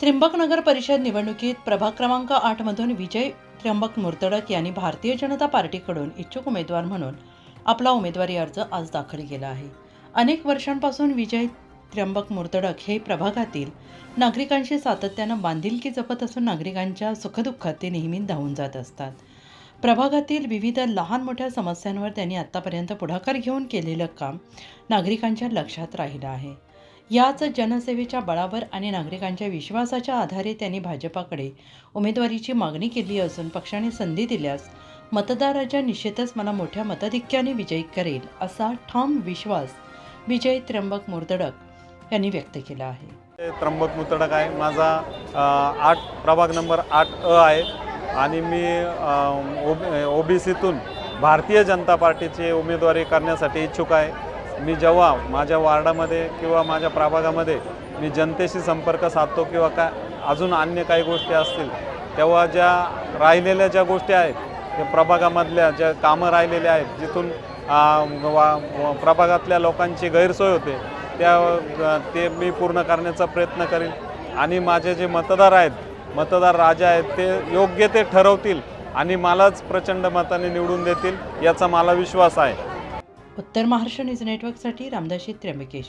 त्र्यंबक नगर परिषद निवडणुकीत प्रभाग क्रमांक आठमधून विजय त्र्यंबक मुर्तडक यांनी भारतीय जनता पार्टीकडून इच्छुक उमेदवार म्हणून आपला उमेदवारी अर्ज आज दाखल केला आहे. अनेक वर्षांपासून विजय त्र्यंबक मुर्तडक हे प्रभागातील नागरिकांशी सातत्यानं बांधिलकी जपत असून नागरिकांच्या सुखदुःखात ते नेहमी धावून जात असतात. प्रभागातील विविध लहान मोठ्या समस्यांवर त्यांनी आत्तापर्यंत पुढाकार घेऊन केलेलं काम नागरिकांच्या लक्षात राहिलं आहे. याच जनसेवेच्या बळावर आणि नागरिकांच्या विश्वासाच्या आधारे त्यांनी भाजपाकडे उमेदवारीची मागणी केली असून पक्षाने संधी दिल्यास मतदाराच्या निश्चितच मला मोठ्या मताधिक्याने विजयी करेल असा ठाम विश्वास विजय त्र्यंबक मुर्दडक यांनी व्यक्त केला आहे. त्र्यंबक मुतडक आहे. माझा आठ प्रभाग नंबर आठ अ आहे आणि मी ओ बी सीतून भारतीय जनता पार्टीची उमेदवारी करण्यासाठी इच्छुक आहे. मी जेव्हा माझ्या वार्डामध्ये किंवा माझ्या प्रभागामध्ये मी जनतेशी संपर्क साधतो किंवा काय अजून अन्य काही गोष्टी असतील तेव्हा ज्या राहिलेल्या ज्या गोष्टी आहेत त्या प्रभागामधल्या ज्या कामं राहिलेल्या आहेत जिथून वा- प्रभागातल्या लोकांची गैरसोय होते त्या ते मी पूर्ण करण्याचा प्रयत्न करीन. आणि माझे जे मतदार आहेत मतदार राजा आहेत ते योग्य ते ठरवतील आणि मलाच प्रचंड मताने निवडून देतील याचा मला विश्वास आहे. उत्तर महाराष्ट्र न्यूज नेटवर्कसाठी रामदाशी त्र्यंबकेश्वर.